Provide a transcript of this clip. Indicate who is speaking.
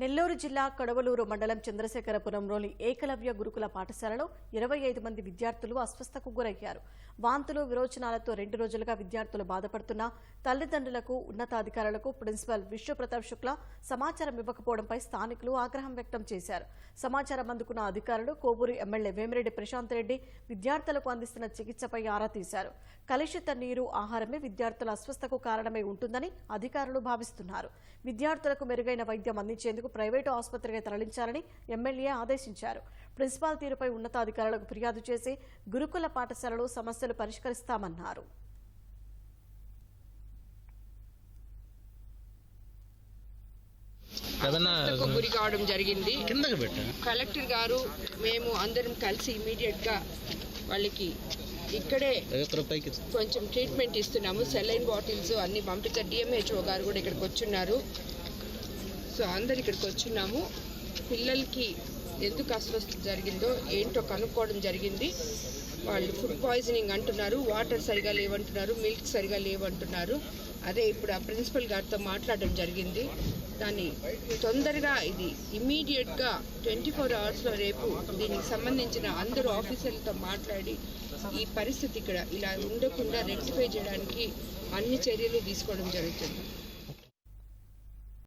Speaker 1: నెల్లూరు జిల్లా కడవలూరు మండలం చంద్రశేఖరపురంలోని ఏకలవ్య గురుకుల పాఠశాలలో ఇరవై ఐదు మంది విద్యార్థులు అస్వస్థకు గురయ్యారు. వాంతులు విరోచనాలతో రెండు రోజులుగా విద్యార్థులు బాధపడుతున్నా తల్లిదండ్రులకు ఉన్నతాధికారులకు ప్రిన్సిపల్ విశ్వప్రతాప్ శుక్లా సమాచారం ఇవ్వకపోవడంపై స్థానికులు ఆగ్రహం వ్యక్తం చేశారు. సమాచారం అందుకున్న అధికారులు కోవూరు ఎమ్మెల్యే వేమిరెడ్డి ప్రశాంత్ రెడ్డి విద్యార్థులకు అందిస్తున్న చికిత్సపై ఆరా తీశారు. కలుషిత నీరు ఆహారమే విద్యార్థుల అస్వస్థకు కారణమై ఉంటుందని అధికారులు భావిస్తున్నారు. విద్యార్థులకు మెరుగైన వైద్యం అందించేందుకు ప్రైవేటు ఆసుపత్రికి తరలించాలని ఎమ్మెల్యే ఆదేశించారు. ప్రిన్సిపాల్ తీరుపై ఉన్నతాధికారులకు ఫిర్యాదు చేసి గురుకుల పాఠశాలలో సమస్యలు పరిష్కరిస్తామన్నారు.
Speaker 2: గురి కావడం జరిగింది. కలెక్టర్ గారు మేము అందరం కలిసి ఇమీడియట్గా వాళ్ళకి ఇక్కడే కొంచెం ట్రీట్మెంట్ ఇస్తున్నాము. సెలైన్ బాటిల్స్ అన్ని పంపించారు డిఎంహెచ్ఓ గారు కూడా ఇక్కడికి వచ్చున్నారు. సో అందరు ఇక్కడికి వచ్చినాము. పిల్లలకి ఎందుకు అస్వస్థత జరిగిందో ఏంటో కనుక్కోవడం జరిగింది. వాళ్ళు ఫుడ్ పాయిజనింగ్ అంటున్నారు వాటర్ సరిగా లేవంటున్నారు మిల్క్ సరిగా లేవంటున్నారు. అదే ఇప్పుడు ఆ ప్రిన్సిపల్ గారితో మాట్లాడడం జరిగింది. దాన్ని తొందరగా ఇది ఇమీడియట్గా ట్వంటీ ఫోర్ అవర్స్లో రేపు దీనికి సంబంధించిన అందరూ ఆఫీసర్లతో మాట్లాడి ఈ పరిస్థితి ఇక్కడ ఇలా ఉండకుండా రెక్టిఫై చేయడానికి అన్ని చర్యలు తీసుకోవడం జరుగుతుంది.